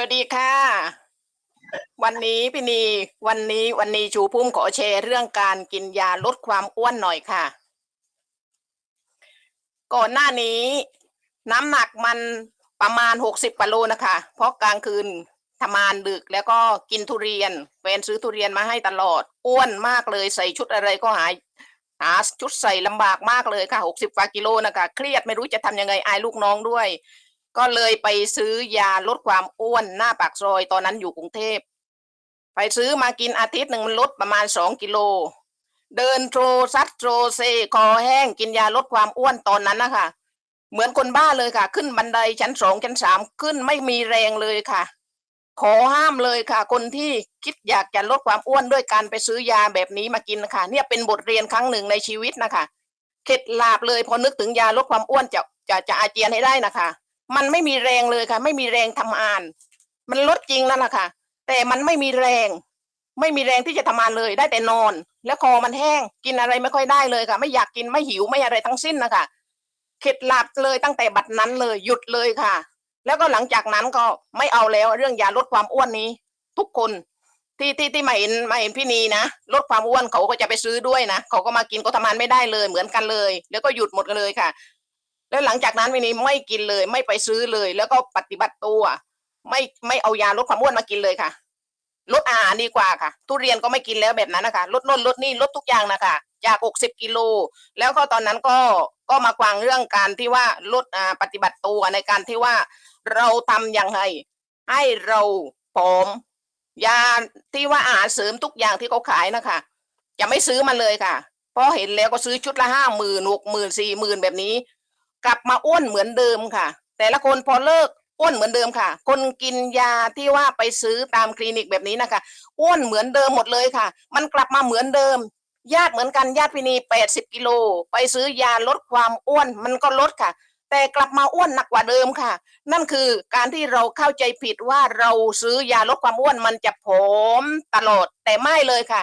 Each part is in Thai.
วัสดีค่ะ วันนี้พี่นีวันนี้วันนี้ชูพุ่มขอแชร์เรื่องการกินยาลดความอ้วนหน่อยค่ะ ก่อนหน้านี้ น้ำหนักมันประมาณหกสิบกิโลนะคะ เพราะกลางคืนทำงานดึกแล้วก็กินทุเรียนแฟนซื้อทุเรียนมาให้ตลอด อ้วนมากเลยใส่ชุดอะไรก็หายหาชุดใส่ลำบากมากเลยค่ะหกสิบกว่ากิโลนะคะ เครียดไม่รู้จะทำยังไงอายลูกน้องด้วย ก็เลยไปซื้อยาลดความอ้วนหน้าปากซอยตอนนั้นอยู่กรุงเทพ ไปซื้อมากินอาทิตย์หนึ่งมันลดประมาณสองกิโล เดินโทรซัดโทรเซคอแห้งกินยาลดความอ้วนตอนนั้นนะคะเหมือนคนบ้าเลยค่ะ ขึ้นบันไดชั้นสองชั้นสามขึ้นไม่มีแรงเลยค่ะ ขอห้ามเลยค่ะ คนที่คิดอยากจะลดความอ้วนด้วยการไปซื้อยาแบบนี้มากินนะคะเนี่ยเป็นบทเรียนครั้งหนึ่งในชีวิตนะคะเข็ดหลาบเลยพอนึกถึงยาลดความอ้วนจะจะจะอาเจียนให้ได้นะคะ มันไม่มีแรงเลยค่ะ ไม่มีแรงทำงาน มันลดจริงนั่นแหละค่ะ แต่มันไม่มีแรง ไม่มีแรงที่จะทำงานเลยได้แต่นอน แล้วคอมันแห้งกินอะไรไม่ค่อยได้เลยค่ะ ไม่อยากกินไม่หิวไม่อะไรทั้งสิ้นนะคะเข็ดหลับเลยตั้งแต่บัดนั้นเลยหยุดเลยค่ะ แล้วก็หลังจากนั้นก็ไม่เอาแล้วเรื่องยาลดความอ้วนนี้ ทุกคนที่ที่ที่มาเห็นมาเห็นพี่นีนะลดความอ้วนเขาก็จะไปซื้อด้วยนะเขาก็มากินก็ทำงานไม่ได้เลยเหมือนกันเลย แล้วก็หยุดหมดเลยค่ะ แล้วหลังจากนั้นวันนี้ไม่กินเลย ไม่ไปซื้อเลย แล้วก็ปฏิบัติตัว ไม่ไม่เอายาลดความอ้วนมากินเลยค่ะ ลดอาหารดีกว่าค่ะ ทุเรียนก็ไม่กินแล้วแบบนั้นนะคะลดน่นลดนี่ลดทุกอย่างนะคะจากหกสิบกิโลแล้วก็ตอนนั้นก็ก็มากวางเรื่องการที่ว่าลดอ่าปฏิบัติตัวในการที่ว่าเราทำอย่างไรให้เราผอมยาที่ว่าอาหารเสริมทุกอย่างที่เขาขายนะคะจะไม่ซื้อมันเลยค่ะเพราะเห็นแล้วก็ซื้อชุดละห้าหมื่นหกหมื่นสี่หมื่นแบบนี้ กลับมาอ้วนเหมือนเดิมค่ะ แต่ละคนพอเลิกอ้วนเหมือนเดิมค่ะ คนกินยาที่ว่าไปซื้อตามคลินิกแบบนี้นะคะอ้วนเหมือนเดิมหมดเลยค่ะ มันกลับมาเหมือนเดิม ญาติเหมือนกันญาติพินีแปดสิบกิโล ไปซื้อยาลดความอ้วนมันก็ลดค่ะ แต่กลับมาอ้วนหนักกว่าเดิมค่ะ นั่นคือการที่เราเข้าใจผิดว่าเราซื้อยาลดความอ้วนมันจะผอมตลอดแต่ไม่เลยค่ะ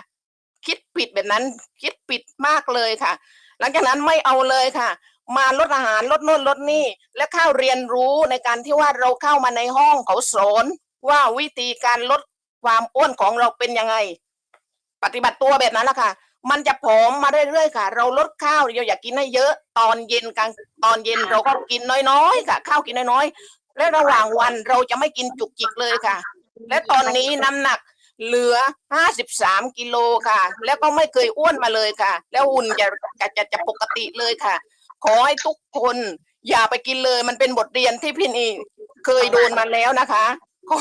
คิดผิดแบบนั้นคิดผิดมากเลยค่ะ หลังจากนั้นไม่เอาเลยค่ะ มาลดอาหารลดโน่นลดนี่ และเข้าเรียนรู้ในการที่ว่าเราเข้ามาในห้องเขาสอนว่าวิธีการลดความอ้วนของเราเป็นยังไง ปฏิบัติตัวแบบนั้นแหละค่ะ มันจะผอมมาเรื่อยๆค่ะ เราลดข้าวเราอยากกินให้เยอะตอนเย็นกลางตอนเย็นเราก็กินน้อยๆค่ะ ข้าวกินน้อยๆและระหว่างวันเราจะไม่กินจุกจิกเลยค่ะ และตอนนี้น้ำหนักเหลือ 53 กิโลค่ะ แล้วก็ไม่เคยอ้วนมาเลยค่ะ แล้วหุ่นจะจะจะจะปกติเลยค่ะ ขอให้ทุกคนอย่าไปกินเลย มันเป็นบทเรียนที่พี่นีเคยโดนมาแล้วนะคะขอ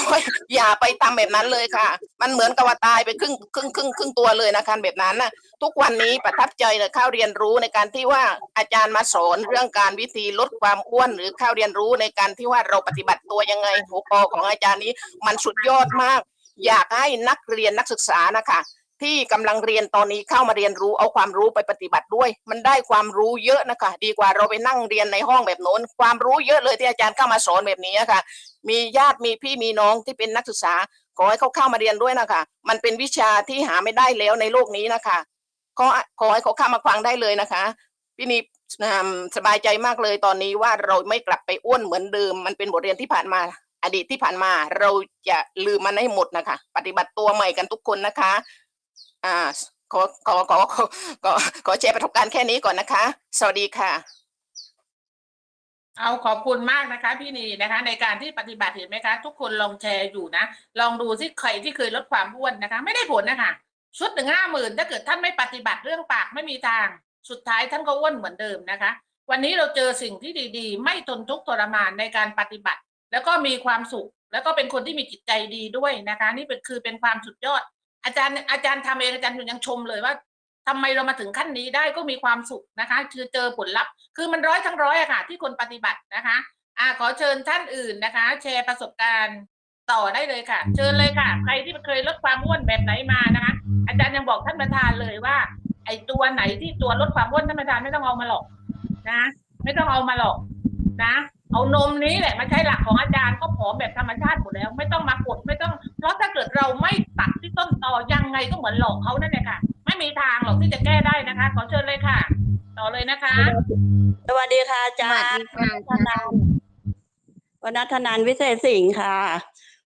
อย่าไปทำแบบนั้นเลยค่ะ มันเหมือนกับว่าตายไปครึ่งครึ่งครึ่งครึ่งตัวเลยนะคะแบบนั้นนะทุกวันนี้ประทับใจเลยข้าเรียนรู้ในการที่ว่าอาจารย์มาสอนเรื่องการวิธีลดความอ้วนหรือข้าเรียนรู้ในการที่ว่าเราปฏิบัติตัวยังไงหัวข้อของอาจารย์นี้มันสุดยอดมาก อยากให้นักเรียนนักศึกษานะคะ ที่กำลังเรียนตอนนี้เข้ามาเรียนรู้เอาความรู้ไปปฏิบัติด้วย มันได้ความรู้เยอะนะคะ ดีกว่าเราไปนั่งเรียนในห้องแบบโน้น ความรู้เยอะเลยที่อาจารย์เข้ามาสอนแบบนี้ค่ะ มีญาติมีพี่มีน้องที่เป็นนักศึกษา ขอให้เขาเข้ามาเรียนด้วยนะคะ มันเป็นวิชาที่หาไม่ได้แล้วในโลกนี้นะคะขอขอให้เขาเข้ามาฟังได้เลยนะคะพี่นิอืมสบายใจมากเลยตอนนี้ว่าเราไม่กลับไปอ้วนเหมือนเดิม มันเป็นบทเรียนที่ผ่านมา อดีตที่ผ่านมา เราจะลืมมันให้หมดนะคะ ปฏิบัติตัวใหม่กันทุกคนนะคะ อ่าขอขอขอขอขอขอแชร์ประสบการณ์แค่นี้ก่อนนะคะ สวัสดีค่ะ เอาขอบคุณมากนะคะพี่นีนะคะ ในการที่ปฏิบัติเห็นไหมคะ ทุกคนลองแชร์อยู่นะ ลองดูสิใครที่เคยลดความอ้วนนะคะ ไม่ได้ผลนะคะชุดหนึ่งห้าหมื่นถ้าเกิดท่านไม่ปฏิบัติเรื่องปากไม่มีทาง สุดท้ายท่านก็อ้วนเหมือนเดิมนะคะ วันนี้เราเจอสิ่งที่ดีๆ ไม่ทนทุกข์ทรมานในการปฏิบัติ แล้วก็มีความสุข แล้วก็เป็นคนที่มีจิตใจดีด้วยนะคะ นี่เป็นคือเป็นความสุดยอด อาจารย์อาจารย์ทำเองอาจารย์ยังชมเลยว่าทำไมเรามาถึงขั้นนี้ได้ก็มีความสุขนะคะคือเจอผลลัพธ์ คือมันร้อยทั้งร้อยอะค่ะ ที่คนปฏิบัตินะคะอ่าขอเชิญท่านอื่นนะคะ แชร์ประสบการณ์ต่อได้เลยค่ะ เชิญเลยค่ะ ใครที่เคยลดความอ้วนแบบไหนมานะคะ อาจารย์ยังบอกท่านประธานเลยว่า ไอ้ตัวไหนที่ตัวลดความอ้วนท่านประธานไม่ต้องเอามาหรอกนะ ไม่ต้องเอามาหรอกนะ เอานมนี้แหละมาใช้หลักของอาจารย์ก็ผอมแบบธรรมชาติหมดแล้ว ไม่ต้องมากดไม่ต้อง เพราะถ้าเกิดเราไม่ตัดที่ต้นตอยังไงก็เหมือนหลอกเขานั่นแหละค่ะ ไม่มีทางหรอกที่จะแก้ได้นะคะ ขอเชิญเลยค่ะ ต่อเลยนะคะ สวัสดีค่ะอาจารย์สวัสดีค่ะวนัทนันวนัทนันวิเศษสิงห์ค่ะ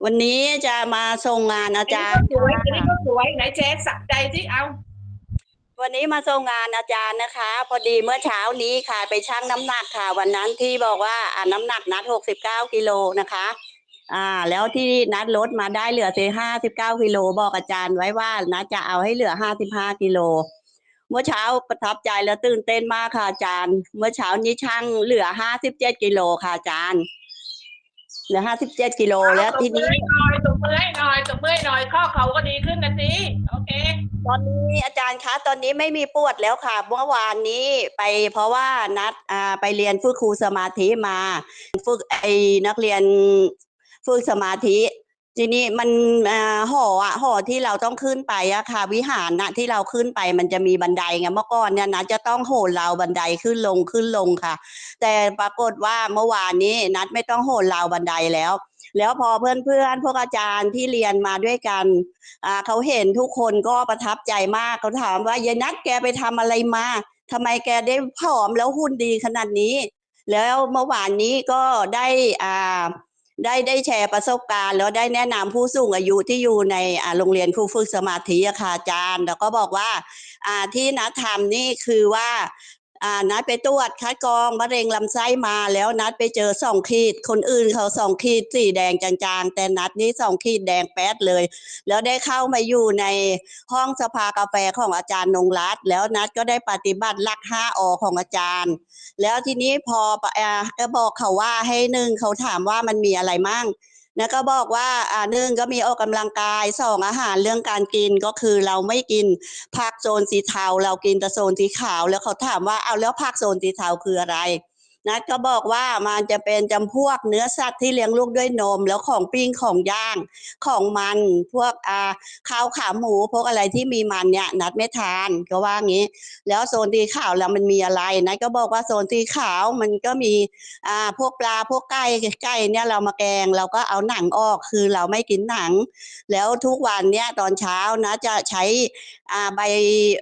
วันนี้จะมาส่งงานอาอันนี้จารก็ย์สวยอันนี้ค่ะก็สวยไหนแจ๊สักใจที่เอา วันนี้มาส่งงานอาจารย์นะคะ พอดีเมื่อเช้านี้ค่ะ ไปชั่งน้ำหนักค่ะ วันนั้นที่บอกว่าอ่าน้ำหนักนัดหกสิบเก้ากิโลนะคะ อ่า แล้วที่นัดลดมาได้เหลือเพียห้าสิบเก้ากิโลบอกอาจารย์ไว้ว่านัดจะเอาให้เหลือห้าสิบห้ากิโลเมื่อเช้าประทับใจและตื่นเต้นมากค่ะอาจารย์ เมื่อเช้านี้ช่างเหลือห้าสิบเจ็ดกิโลค่ะอาจารย์ เหลือห้าสิบเจ็ดกิโลแล้วตบทีมือนี้ให้หน่อยตบมือให้หน่อยตบมือให้หน่อยข้อเขาก็ดีขึ้นนะสิโอเค ตอนนี้อาจารย์คะ ตอนนี้ไม่มีปวดแล้วค่ะ เมื่อวานนี้ไปเพราะว่านัดอ่าไปเรียนฝึกครูสมาธิมา ฝึกไอ้นักเรียนฝึกสมาธิ ทีนี้มันอ่าหออะหอที่เราต้องขึ้นไปอะค่ะ วิหารนะที่เราขึ้นไปมันจะมีบันไดไงเมื่อก่อนเนี่ยนัดจะต้องโหนราวบันไดขึ้นลงขึ้นลงค่ะ แต่ปรากฏว่าเมื่อวานนี้นัดไม่ต้องโหนราวบันไดแล้ว แล้วพอเพื่อนๆพวกอาจารย์ที่เรียนมาด้วยกันอ่าเขาเห็นทุกคนก็ประทับใจมากเขาถามว่ายายนัทแกไปทำอะไรมาทำไมแกได้ผอมแล้วหุ่นดีขนาดนี้ แล้วเมื่อวานนี้ก็ได้อ่า ได้ได้แชร์ประสบการณ์ แล้วได้แนะนำผู้สูงอายุที่อยู่ในโรงเรียนครูฝึกสมาธิอะค่ะอาจารย์ แล้วก็บอกว่าอ่าที่นัดทำนี่คือว่า อ่านัดไปตรวจคัดกรองมะเร็งลำไส้มาแล้วนัดไปเจอสองขีด คนอื่นเขาสองขีดสีแดงจางๆ แต่นัดนี้สองขีดแดงแป๊ดเลย แล้วได้เข้ามาอยู่ในห้องสภากาแฟของอาจารย์นงรัตน์แล้วนัดก็ได้ปฏิบัติหลักห้าอของอาจารย์ แล้วทีนี้พอปะอ่าก็บอกเขาว่าให้หนึ่งเขาถามว่ามันมีอะไรมั่ง แล้วก็บอกว่าอ่าหนึ่งก็มีออกกำลังกายสองอาหารเรื่องการกินก็คือเราไม่กินผักโซนสีเทาเรากินแต่โซนสีขาว แล้วเขาถามว่าเอาแล้วผักโซนสีเทาคืออะไร นัดก็บอกว่ามันจะเป็นจำพวกเนื้อสัตว์ที่เลี้ยงลูกด้วยนม แล้วของปิ้งของย่างของมันพวกอ่าข้าวขาหมูพวกอะไรที่มีมันเนี่ย นัดไม่ทานก็ว่างี้ แล้วโซนสีขาวแล้วมันมีอะไรนัดก็บอกว่าโซนสีขาวมันก็มีอ่าพวกปลาพวกไก่ไก่เนี่ยเรามาแกงเราก็เอาหนังออกคือเราไม่กินหนัง แล้วทุกวันเนี่ยตอนเช้านะจะใช้อ่าใบ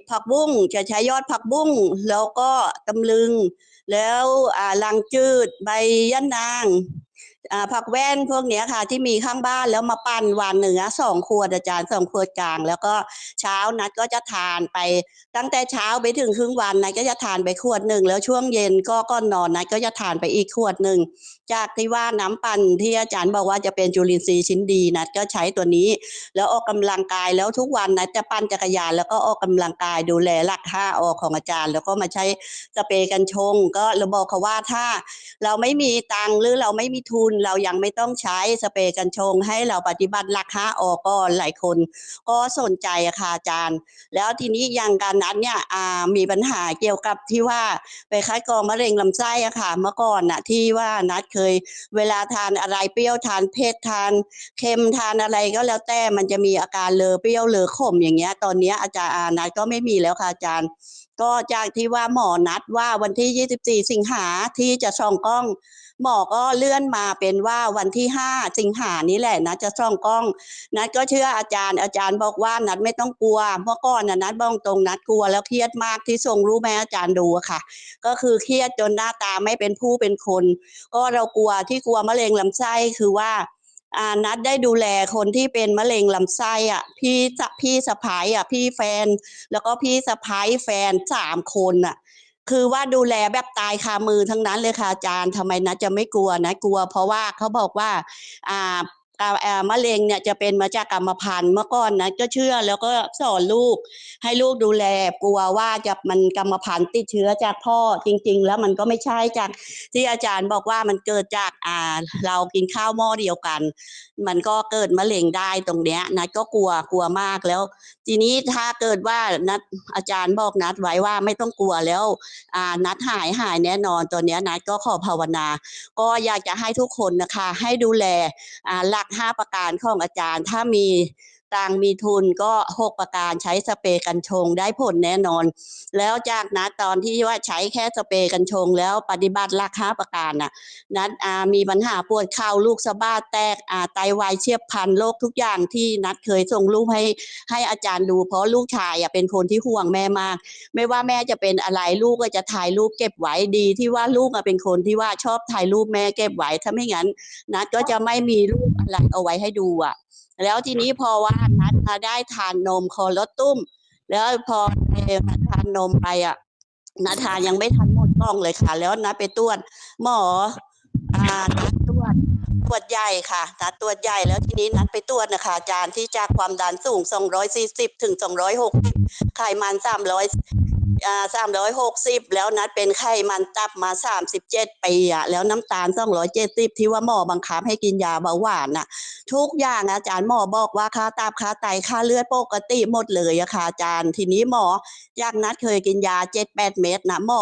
ผักบุ้งจะใช้ยอดผักบุ้งแล้วก็ตำลึง แล้วอ่าลังจืดใบยะนางอ่า ผักแว่นพวกเนี้ยค่ะ ที่มีข้างบ้านแล้วมาปั่นวันหนึ่งอสองขวดอาจารย์สองขวดกลาง แล้วก็เช้านัดก็จะทานไปตั้งแต่เช้าไปถึงครึ่งวันนัดก็จะทานไปขวดหนึ่งแล้วช่วงเย็นก็ก่อนนอนนัดก็จะทานไปอีกขวดหนึ่งจากที่ว่าน้ำปั่นที่อาจารย์บอกว่าจะเป็นจุลินทรีย์ชิ้นดีนัดก็ใช้ตัวนี้ แล้วออกกำลังกายแล้วทุกวันนัดจะปั่นจักรยานแล้วก็ออกกำลังกายดูแลหลักห้าออกของอาจารย์ แล้วก็มาใช้สเปรย์กันชง ก็เราบอกเขาว่าถ้าเราไม่มีตังหรือเราไม่มีทุนเรายังไม่ต้องใช้สเปรย์กันชง ให้เราปฏิบัติหลักห้าออกก็หลายคน ก็สนใจอะค่ะอาจารย์ แล้วทีนี้อย่างการนัดเนี่ยมีปัญหาเกี่ยวกับที่ว่าไปคัดกรองมะเร็งลำไส้อะค่ะ เมื่อก่อนน่ะที่ว่านัดเคยเวลาทานอะไรเปรี้ยวทานเผ็ดทานเค็มทานอะไรก็แล้วแต่มันจะมีอาการเลอเปรี้ยวเลอขมอย่างเงี้ย ตอนนี้อาจารย์นัดก็ไม่มีแล้วค่ะอาจารย์ ก็จากที่ว่าหมอนัดว่าวันที่ 24 สิงหาที่จะส่องกล้อง หมอก็เลื่อนมาเป็นว่าวันที่ 5 สิงหานี้แหละนะจะส่องกล้อง นัดก็เชื่ออาจารย์อาจารย์บอกว่านัดไม่ต้องกลัวเมื่อก่อนน่ะนัดบ้องตรงนัดกลัวแล้วเครียดมากที่ส่งรูปแม่อาจารย์ดูค่ะ ก็คือเครียดจนหน้าตาไม่เป็นผู้เป็นคน ก็เรากลัวที่กลัวมะเร็งลำไส้คือว่า นัดได้ดูแลคนที่เป็นมะเร็งลำไส้อะพี่สะพี่สะพ้ายอะพี่แฟน แล้วก็พี่สะพ้ายแฟนสามคนอะ คือว่าดูแลแบบตายคามือทั้งนั้นเลยค่ะอาจารย์ทำไมนะจะไม่กลัวนะกลัว เพราะว่าเขาบอกว่าอ่า อ่าอ่ามะเร็งเนี่ยจะเป็นมาจากกรรมพันธุ์เมื่อก่อนนะก็เชื่อแล้วก็สอนลูก ให้ลูกดูแลกลัวว่าจะมันกรรมพันธุ์ติดเชื้อจากพ่อจริง ๆ แล้วมันก็ไม่ใช่จากที่อาจารย์บอกว่ามันเกิดจากอ่าเรากินข้าวหม้อเดียวกัน มันก็เกิดมะเร็งได้ตรงเนี้ยนัดก็กลัวกลัวมากแล้ว ทีนี้ถ้าเกิดว่านัดอาจารย์บอกนัดไว้ว่าไม่ต้องกลัวแล้วอ่านัดหายหายแน่นอนตัวเนี้ยนัดก็ขอภาวนา ก็อยากจะให้ทุกคนนะคะให้ดูแลอ่าหลักห้าประการของอาจารย์ ถ้ามี ต่างมีทุนก็หกประการใช้สเปรย์กันชงได้ผลแน่นอน แล้วจากนะตอนที่ว่าใช้แค่สเปรย์กันชงแล้วปฏิบัติหลักห้าประการน่ะนัดอามีปัญหาปวดเข่าลูกสะบ้าแตกอาไตวายเฉียบพันโรคทุกอย่างที่นัดเคยส่งรูปให้ให้อาจารย์ดู เพราะลูกชายอะเป็นคนที่ห่วงแม่มาก ไม่ว่าแม่จะเป็นอะไรลูกก็จะถ่ายรูปเก็บไว้ดีที่ว่าลูกอะเป็นคนที่ว่าชอบถ่ายรูปแม่เก็บไว้ถ้าไม่งั้น นัดก็จะไม่มีรูปอะไรเอาไว้ให้ดูอะ แล้วทีนี้พอว่านัดมาได้ทานนมคอลอตตุ้ม แล้วพอเอ่อนัดทานนมไปอะนัดทานยังไม่ทันหมดกล่องเลยค่ะ แล้วนัดไปตรวจหมออ่านัดตรวจตรวจใหญ่ค่ะนัดตรวจใหญ่แล้วทีนี้นัดไปตรวจนะคะอาจารย์ที่จากความดันสูง 240 ถึง 260 ไขมัน 300อ่า360แล้วนัดเป็นไข้มันตับมา37ปีอะแล้วน้ำตาล270ที่ว่าหมอบังคับให้กินยาเบาหวานน่ะ ทุกอย่างอาจารย์หมอบอกว่าค่าตับค่าไตค่าเลือดปกติหมดเลยอะค่ะอาจารย์ ทีนี้หมอจากนัดเคยกินยา7-8เม็ดนะหมอ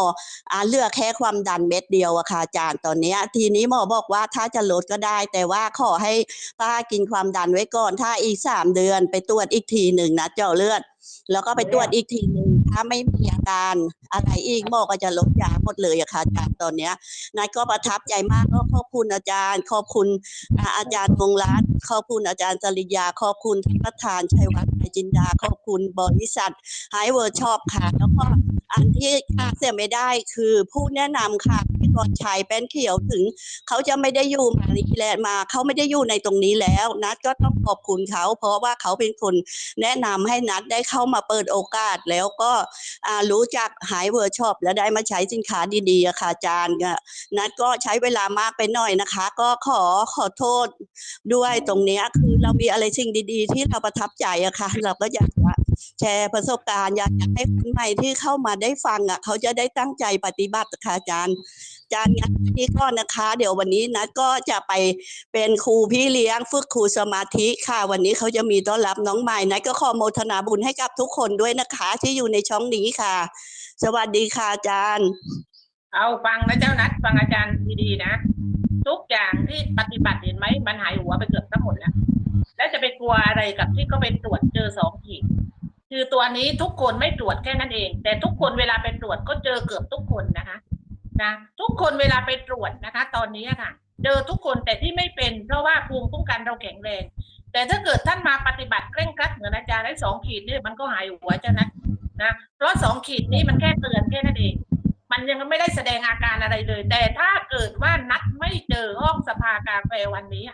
อ่าเลือกแค่ความดันเม็ดเดียวอะค่ะอาจารย์ตอนนี้ ทีนี้หมอบอกว่าถ้าจะลดก็ได้ แต่ว่าขอให้ป้ากินความดันไว้ก่อนถ้าอีก3เดือนไปตรวจอีกทีหนึ่งนะเจาะเลือด แล้วก็ไปตรวจอีกทีหนึ่ง ถ้าไม่มีอาการ อะไรอีกหมอก็จะลดยาหมดเลยอะค่ะอาจารย์ตอนเนี้ยนัดก็ประทับใจมากก็ขอบคุณอาจารย์ ขอบคุณอ่าอาจารย์มงรัตน์ขอบคุณอาจารย์จริยา ขอบคุณท่านประธานชัยวัฒน์ไทยจินดา ขอบคุณบริษัทไฮเวอร์ชอปค่ะ แล้วก็อันที่ขาดเสียไม่ได้คือผู้แนะนำค่ะพี่กรชัยแป้นเขียวถึง เขาจะไม่ได้อยู่มานี้แล้วมา เขาไม่ได้อยู่ในตรงนี้แล้ว นัดก็ต้องขอบคุณเขา เพราะว่าเขาเป็นคนแนะนำให้นัดได้เข้ามาเปิดโอกาสแล้วก็อ่ารู้จักไฮเวอร์ชอปและได้มาใช้สินค้าดีๆค่ะอาจารย์ก็นัดก็ใช้เวลามากไปหน่อยนะคะ ก็ขอขอโทษด้วยตรงนี้คือเรามีอะไรสิ่งดี ๆ ที่เราประทับใจอะค่ะ เราก็อยากจะ แชร์ประสบการณ์อยากจะให้คนใหม่ที่เข้ามาได้ฟังอะเขาจะได้ตั้งใจปฏิบัติค่ะอาจารย์อาจารย์งั้นนี่ก็นะคะ เดี๋ยววันนี้นัดก็จะไปเป็นครูพี่เลี้ยงฝึกครูสมาธิค่ะ วันนี้เขาจะมีต้อนรับน้องใหม่นัดก็ขอโมทนาบุญให้กับทุกคนด้วยนะคะ ที่อยู่ในช่องนี้ค่ะ สวัสดีค่ะอาจารย์ เอาฟังนะเจ้านัดฟังอาจารย์ดีๆนะ ทุกอย่างที่ปฏิบัติเห็นไหมมันหายหัวไปเกือบทั้งหมดแล้วแล้วจะไปกลัวอะไรกับที่เขาไปตรวจเจอสองขีด คือตัวนี้ทุกคนไม่ตรวจแค่นั้นเอง แต่ทุกคนเวลาไปตรวจก็เจอเกือบทุกคนนะคะนะทุกคนเวลาไปตรวจนะคะ ตอนนี้ค่ะ เจอทุกคนแต่ที่ไม่เป็น เพราะว่าภูมิคุ้มกันเราแข็งแรง แต่ถ้าเกิดท่านมาปฏิบัติเคร่งครัดเหมือนอาจารย์ได้สองขีดนี่มันก็หายหัวเจ้านัดนะเพราะสองขีดนี้มันแค่เตือนแค่นั้นเอง มันยังไม่ได้แสดงอาการอะไรเลย แต่ถ้าเกิดว่านัดไม่เจอห้องสภากาแฟวันนี้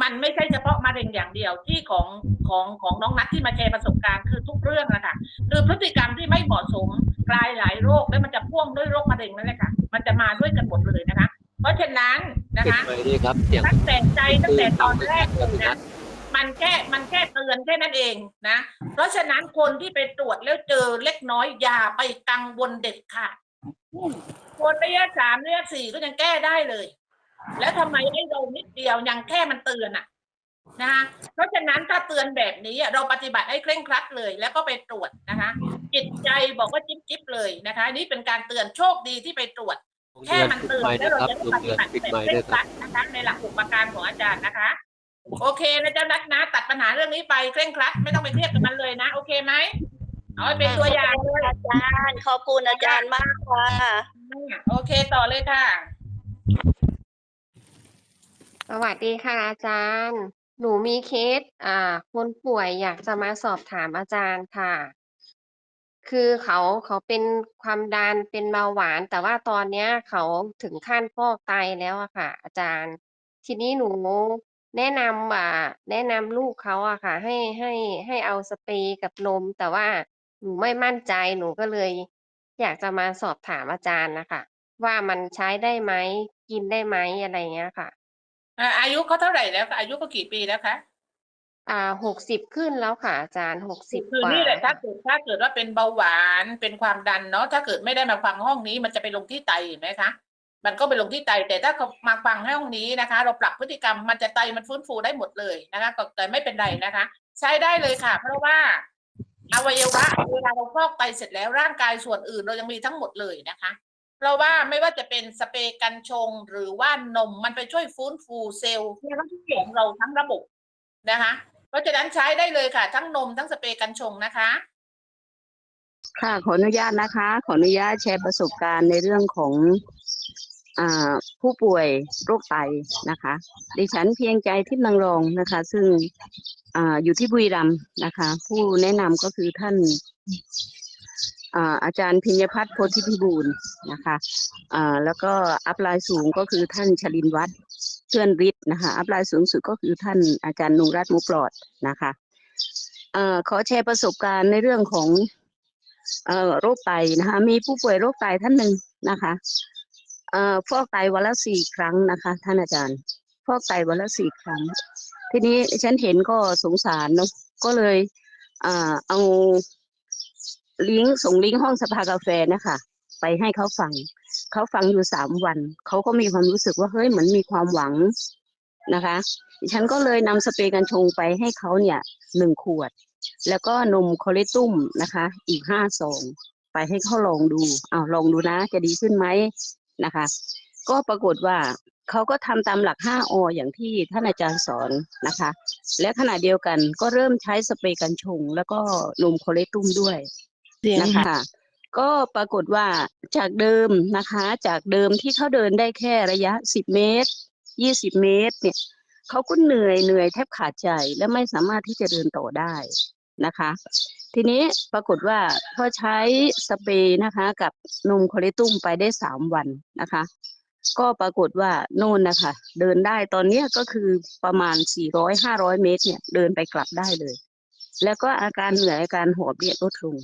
มันไม่ใช่เฉพาะมะเร็งอย่างเดียวที่ของของของน้องนัดที่มาแชร์ประสบการณ์คือทุกเรื่องนะคะคือพฤติกรรมที่ไม่เหมาะสมกลายหลายโรค แล้วมันจะพ่วงด้วยโรคมะเร็งนั่นแหละค่ะมันจะมาด้วยกันหมดเลยนะคะ เพราะฉะนั้นนะปิดคะไมค์ด้วยครับเสียงตั้งแต่ใจตั้งแต่ตอนแรกคเลรับยนะมันแค่มันแค่เตือนแค่นั้นเองนะ เพราะฉะนั้นคนที่ไปตรวจแล้วเจอเล็กน้อยอย่าไปกังวลเด็ดขาดคนระยะสามระยะสี่ก็ยังแก้ได้เลย แล้วทำไมไอ้เรานิดเดียวยังแค่มันเตือนอะนะคะเพราะฉะนั้นถ้าเตือนแบบนี้อะเราปฏิบัติให้เคร่งครัดเลย แล้วก็ไปตรวจนะคะ จิตใจบอกว่าจิ๊บจิ๊บเลยนะคะ นี่เป็นการเตือนโชคดีที่ไปตรวจลุงแค่เดือนมันปิดเตือนไมค์แล้ด้ววยเราครับจะได้ลุปงฏิเดือนบัติปิดแบบไมค์เคด้ร่วยงคครับรัดนะคะในหลักอุปการของอาจารย์นะคะ โอเคนะเจ้านัดนะ ตัดปัญหาเรื่องนี้ไปเคร่งครัดไม่ต้องไปเครียดกับมันเลยนะ โอเคไหมเอาไปเป็นตัวอย่างเลยอาจารย์ขอบคุณอาจารย์มากค่ะโอเคต่อเลยค่ะ สวัสดีค่ะอาจารย์ หนูมีเคส อ่า คนป่วยอยากจะมาสอบถามอาจารย์ค่ะ คือเขาเขาเป็นความดันเป็นเบาหวาน แต่ว่าตอนเนี้ย เขาถึงขั้นฟอกไตแล้วอะค่ะ อาจารย์ ทีนี้หนูแนะนำอ่าแนะนำลูกเขาอะค่ะ ให้ให้ให้เอาสเปรย์กับนม แต่ว่าหนูไม่มั่นใจหนูก็เลย อยากจะมาสอบถามอาจารย์นะคะว่ามันใช้ได้ไหมกินได้ไหมอะไรเงี้ยค่ะ อ่าอายุเขาเท่าไหร่แล้วคะอายุเขากี่ปีแล้วคะอ่าหกสิบขึ้นแล้วค่ะอาจารย์หกสิบคือกว่านี่แหละถ้าค่ะเกิดถ้าเกิดว่าเป็นเบาหวานเป็นความดันเนาะถ้าเกิดไม่ได้มาฟังห้องนี้ มันจะไปลงที่ไตเห็นไหมคะ มันก็ไปลงที่ไตแต่ถ้าเขามาฟังห้องนี้นะคะ เราปรับพฤติกรรมมันจะไตมันฟื้นฟูได้หมดเลยนะคะก็แต่ไม่เป็นไรนะคะ ใช้ได้เลยค่ะ เพราะว่า อวัยวะเวลาเราฟอกไตเสร็จแล้วร่างกายส่วนอื่นเรายังมีทั้งหมดเลยนะคะ เพราะว่าไม่ว่าจะเป็นสเปรย์กันชงหรือว่านมมันไปช่วยฟื้นฟูเซลล์ของเราทั้งระบบนะคะ เพราะฉะนั้นใช้ได้เลยค่ะ ทั้งนมทั้งสเปรย์กันชงนะคะ ค่ะขออนุญาตนะคะ ขออนุญาตแชร์ประสบการณ์ในเรื่องของอ่าผู้ป่วยโรคไตนะคะ ดิฉันเพียงใจที่นางรองนะคะ ซึ่งอ่าอยู่ที่บุรีรัมย์นะคะ ผู้แนะนำก็คือท่าน อาจารย์พิญญพัฒน์โพธิพิบูลนะคะแล้วก็อัพไลน์สูงก็คือท่านชลินวัฒน์เชื่อนฤทธิ์นะคะ อัพไลน์สูงสุดก็คือท่านอาจารย์นุรัตน์มุปลอดนะคะอขอแชร์ประสบการณ์ในเรื่องของอโรคไตนะคะ มีผู้ป่วยโรคไตท่านหนึ่งนะคะฟอกไตวันละสี่ครั้งนะคะ ท่านอาจารย์ ฟอกไตวันละสี่ครั้ง ทีนี้ฉันเห็นก็สงสารเนาะก็เลยเอา ลิงก์ส่งลิงก์ห้องสภากาแฟนะคะไปให้เขาฟัง เขาฟังอยู่สามวัน เขาก็มีความรู้สึกว่าเฮ้ยเหมือนมีความหวังนะคะดิฉันก็เลยนำสเปรย์กันชงไปให้เขาเนี่ยหนึ่งขวด แล้วก็นมโคเลตุ้มนะคะ อีกห้าซองไปให้เขาลองดูเอาลองดูนะ จะดีขึ้นไหมนะคะ ก็ปรากฏว่าเขาก็ทำตามหลัก 5 อ อย่างที่ท่านอาจารย์สอนนะคะ และขณะเดียวกันก็เริ่มใช้สเปรย์กันชง แล้วก็นมโคเลตุ้มด้วย นะคะ ก็ปรากฏว่าจากเดิมนะคะ จากเดิมที่เขาเดินได้แค่ระยะ10เมตร20เมตร เนี่ยเขาก็เหนื่อยเหนื่อยแทบขาดใจและไม่สามารถที่จะเดินต่อได้นะคะ ทีนี้ปรากฏว่าพอใช้สเปรย์นะคะ กับนมโคเลตุมไปได้สามวันนะคะ ก็ปรากฏว่าโน่นนะคะ เดินได้ตอนเนี้ยก็คือประมาณ 400-500 เมตร เนี่ย เดินไปกลับได้เลย แล้วก็อาการเหนื่อยอาการหอบเนี่ยลดลง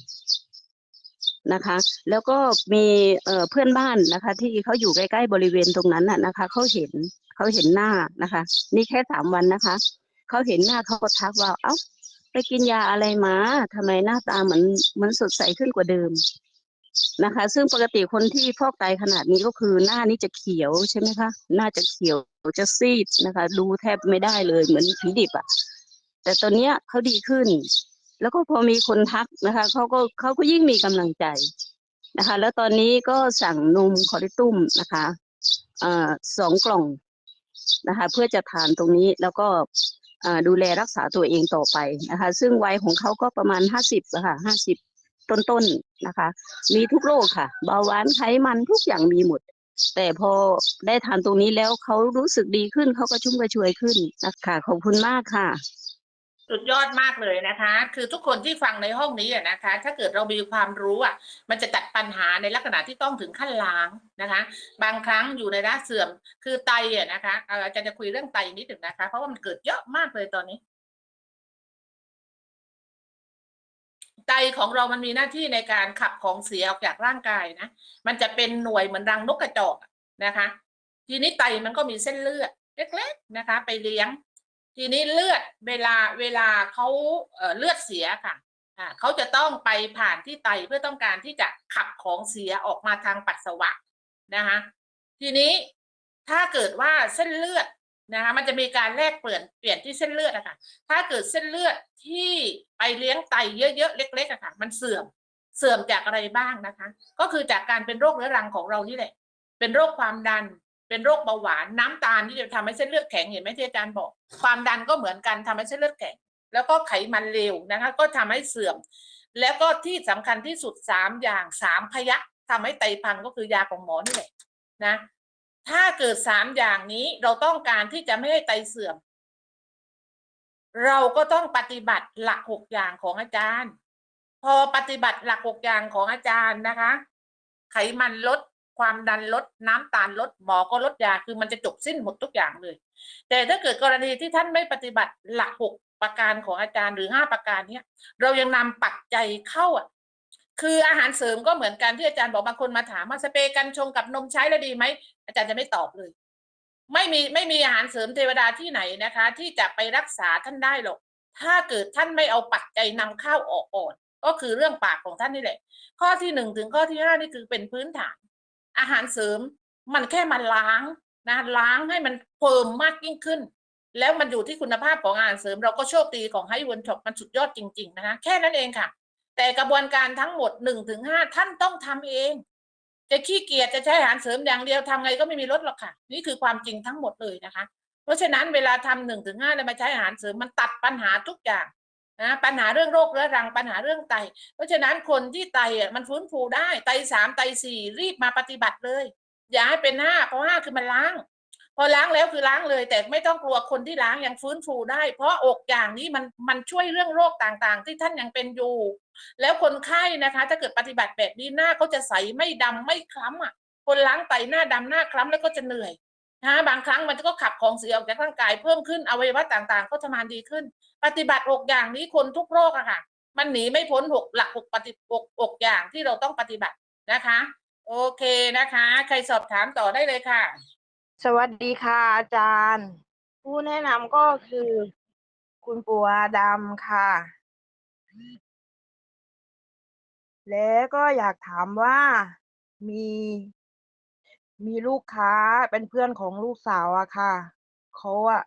นะคะ แล้วก็มีเอ่อเพื่อนบ้านนะคะ ที่เขาอยู่ใกล้ๆบริเวณตรงนั้นน่ะนะคะเขาเห็นเขาเห็นหน้านะคะ นี่แค่สามวันนะคะเขาเห็นหน้าเขาก็ทักว่า เอ้า ไปกินยาอะไรมาทำไมหน้าตาเหมือนเหมือนสดใสขึ้นกว่าเดิมนะคะ ซึ่งปกติคนที่ฟอกไตขนาดนี้ก็คือหน้านี้จะเขียวใช่ไหมคะหน้าจะเขียวจะซีดนะคะ ดูแทบไม่ได้เลยเหมือนผีดิบอะแต่ตอนเนี้ยเขาดีขึ้น แล้วก็พอมีคนทักนะคะเขาก็เขาก็ยิ่งมีกำลังใจนะคะ แล้วตอนนี้ก็สั่งนมคอริตุมนะคะอ่อสองกล่องนะคะ เพื่อจะทานตรงนี้แล้วก็อ่าดูแลรักษาตัวเองต่อไปนะคะ ซึ่งวัยของเขาก็ประมาณห้าสิบค่ะห้าสิบต้นๆนะคะ มีทุกโรคค่ะ เบาหวานไขมันทุกอย่างมีหมด แต่พอได้ทานตรงนี้แล้วเขารู้สึกดีขึ้นเขาก็ชุ่มกระชวยขึ้นนะคะขอบคุณมากค่ะ สุดยอดมากเลยนะคะ คือทุกคนที่ฟังในห้องนี้นะคะ ถ้าเกิดเรามีความรู้อะ มันจะตัดปัญหาในลักษณะที่ต้องถึงขั้นล้างนะคะ บางครั้งอยู่ในระเสื่อม คือไตอะนะคะเอ่ออาจารย์จะคุยเรื่องไตนิดหนึ่งนะคะ เพราะว่ามันเกิดเยอะมากเลยตอนนี้ ไตของเรามันมีหน้าที่ในการขับของเสียออกจากร่างกายนะ มันจะเป็นหน่วยเหมือนรังนกกระจอกนะคะ ทีนี้ไตมันก็มีเส้นเลือดเล็กๆนะคะ ไปเลี้ยง ทีนี้เลือดเวลาเวลาเขาเลือดเสียค่ะเขาจะต้องไปผ่านที่ไตเพื่อต้องการที่จะขับของเสียออกมาทางปัสสาวะนะคะทีนี้ถ้าเกิดว่าเส้นเลือดนะคะมันจะมีการแลกเปลี่ยนเปลี่ยนที่เส้นเลือดอะค่ะถ้าเกิดเส้นเลือดที่ไปเลี้ยงไตเยอะๆเล็กๆอะค่ะมันเสื่อมเสื่อมจากอะไรบ้างนะคะ ก็คือจากการเป็นโรคเรื้อรังของเรานี่แหละเป็นโรคความดัน เป็นโรคเบาหวานน้ำตาลที่จะทำให้เส้นเลือดแข็งเห็นไหมที่อาจารย์บอก ความดันก็เหมือนกันทำให้เส้นเลือดแข็ง แล้วก็ไขมันเลวนะคะ ก็ทำให้เสื่อม แล้วก็ที่สำคัญที่สุดสามอย่างสามพยะทำให้ไตพังก็คือยาของหมอนี่แหละนะ ถ้าเกิดสามอย่างนี้เราต้องการที่จะไม่ให้ไตเสื่อม เราก็ต้องปฏิบัติหลักหกอย่างของอาจารย์ พอปฏิบัติหลักหกอย่างของอาจารย์นะคะ ไขมันลด ความดันลดน้ำตาลลดหมอก็ลดยาคือมันจะจบสิ้นหมดทุกอย่างเลย แต่ถ้าเกิดกรณีที่ท่านไม่ปฏิบัติหลักหกประการของอาจารย์หรือห้าประการเนี้ยเรายังนำปัจจัยเข้าอะคืออาหารเสริมก็เหมือนกันที่อาจารย์บอกบางคนมาถามว่าสเปรย์กันชงกับนมใช้แล้วดีไหมอาจารย์จะไม่ตอบเลย ไม่มีไม่มีอาหารเสริมเทวดาที่ไหนนะคะ ที่จะไปรักษาท่านได้หรอกถ้าเกิดท่านไม่เอาปัจจัยนำเข้าออกก่อนก็คือเรื่องปากของท่านนี่แหละ ข้อที่หนึ่งถึงข้อที่ห้านี่คือเป็นพื้นฐาน อาหารเสริม มันแค่มาล้างนะล้างให้มันเฟิร์มมากยิ่งขึ้น แล้วมันอยู่ที่คุณภาพของอาหารเสริม เราก็โชคดีของไฮเวันช็อปมันสุดยอดจริง ๆ นะคะแค่นั้นเองค่ะ แต่กระบวนการทั้งหมดหนึ่งถึงห้าท่านต้องทำเอง จะขี้เกียจจะใช้อาหารเสริมอย่างเดียวทำไงก็ไม่มีลดหรอกค่ะ นี่คือความจริงทั้งหมดเลยนะคะ เพราะฉะนั้นเวลาทำหนึ่งถึงห้าแล้วมาใช้อาหารเสริมมันตัดปัญหาทุกอย่าง นะปัญหาเรื่องโรคเรื้อรังปัญหาเรื่องไต เพราะฉะนั้นคนที่ไตอะมันฟื้นฟูได้ไตสามไตสี่รีบมาปฏิบัติเลย อย่าให้เป็นห้าเพราะห้าคือมันล้าง พอล้างแล้วคือล้างเลย แต่ไม่ต้องกลัวคนที่ล้างยังฟื้นฟูได้ เพราะอกอย่างนี้มันมันช่วยเรื่องโรคต่างๆ ที่ท่านยังเป็นอยู่ แล้วคนไข้นะคะ ถ้าเกิดปฏิบัติแบบนี้หน้าเขาจะใสไม่ดำไม่คล้ำอะคนล้างไตหน้าดำหน้าคล้ำแล้วก็จะเหนื่อย นะบางครั้งมันก็ขับของเสียออกจากร่างกายเพิ่มขึ้นอวัยวะต่างๆ ก็ทำงานดีขึ้น ปฏิบัติอกอย่างนี้คนทุกโรคอะค่ะ มันหนีไม่พ้นหกหลักหกปฏิอกอกอย่างที่เราต้องปฏิบัตินะคะ โอเคนะคะ ใครสอบถามต่อได้เลยค่ะ สวัสดีค่ะอาจารย์ ผู้แนะนำก็คือ คุณปู่อาดำค่ะ แล้วก็อยากถามว่ามี มีลูกค้าเป็นเพื่อนของลูกสาวอะค่ะ เขาอะ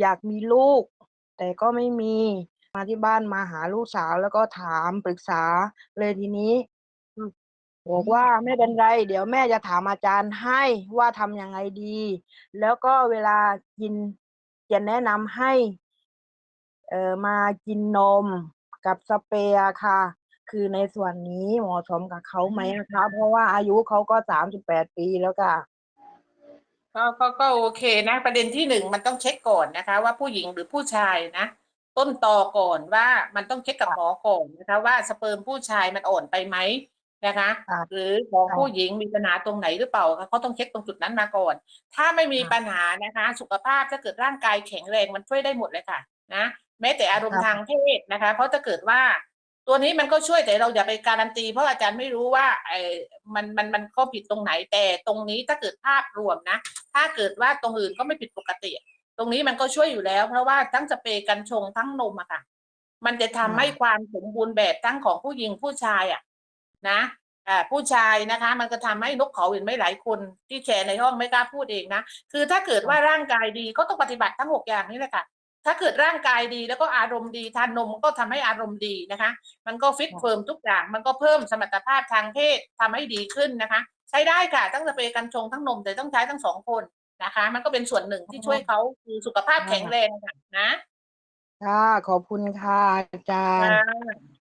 อยากมีลูก แต่ก็ไม่มีมาที่บ้านมาหาลูกสาวแล้วก็ถามปรึกษาเลยทีนี้บอกว่าไม่เป็นไร เดี๋ยวแม่จะถามอาจารย์ให้ว่าทำยังไงดี แล้วก็เวลากินจะแนะนำให้ เอ่อมากินนมกับสเปรย์อะค่ะ คือในส่วนนี้เหมาะสมกับเขาไหมนะคะ เพราะว่าอายุเขาก็สามสิบแปดปีแล้วค่ะ ก็ก็ก็โอเคนะ ประเด็นที่หนึ่งมันต้องเช็คก่อนนะคะ ว่าผู้หญิงหรือผู้ชายนะ ต้นตอก่อนว่ามันต้องเช็คกับหมอก่อนนะคะ ว่าสเปิร์มผู้ชายมันอ่อนไปไหมนะคะ ค่ะหรือของค่ะ ผู้หญิงมีปัญหาตรงไหนหรือเปล่าคะเขาต้องเช็คตรงจุดนั้นมาก่อน ถ้าไม่มีค่ะปัญหานะคะ สุขภาพถ้าเกิดร่างกายแข็งแรงมันช่วยได้หมดเลยค่ะ นะแม้แต่อารมณ์ค่ะทางเพศนะคะ เพราะถ้าเกิดว่า ตัวนี้มันก็ช่วยแต่เราอย่าไปการันตี เพราะอาจารย์ไม่รู้ว่าไอ้มันมันมันข้อผิดตรงไหนแต่ตรงนี้ถ้าเกิดภาพรวมนะ ถ้าเกิดว่าตรงอื่นก็ไม่ผิดปกติ ตรงนี้มันก็ช่วยอยู่แล้ว เพราะว่าทั้งสเปรย์กันชงทั้งนมอะค่ะ มันจะทำให้ความสมบูรณ์แบบทั้งของผู้หญิงผู้ชายอะนะอ่าผู้ชายนะคะ มันก็ทำให้นกเขาเห็นไม่หลายคนที่แชร์ในห้องไม่กล้าพูดเองนะคือถ้าเกิดว่าร่างกายดีก็ต้องปฏิบัติทั้งหกอย่างนี้แหละค่ะ ถ้าเกิดร่างกายดีแล้วก็อารมณ์ดีทานนมก็ทำให้อารมณ์ดีนะคะ มันก็ฟิตเฟิร์มทุกอย่าง มันก็เพิ่มสมรรถภาพทางเพศทำให้ดีขึ้นนะคะ ใช้ได้ค่ะทั้งสเปรย์กันชงทั้งนมแต่ต้องใช้ทั้งสองคนนะคะ มันก็เป็นส่วนหนึ่งที่ช่วยเขาคือสุขภาพแข็งแรงค่ะนะค่ะขอบคุณค่ะอาจารย์ค่ะ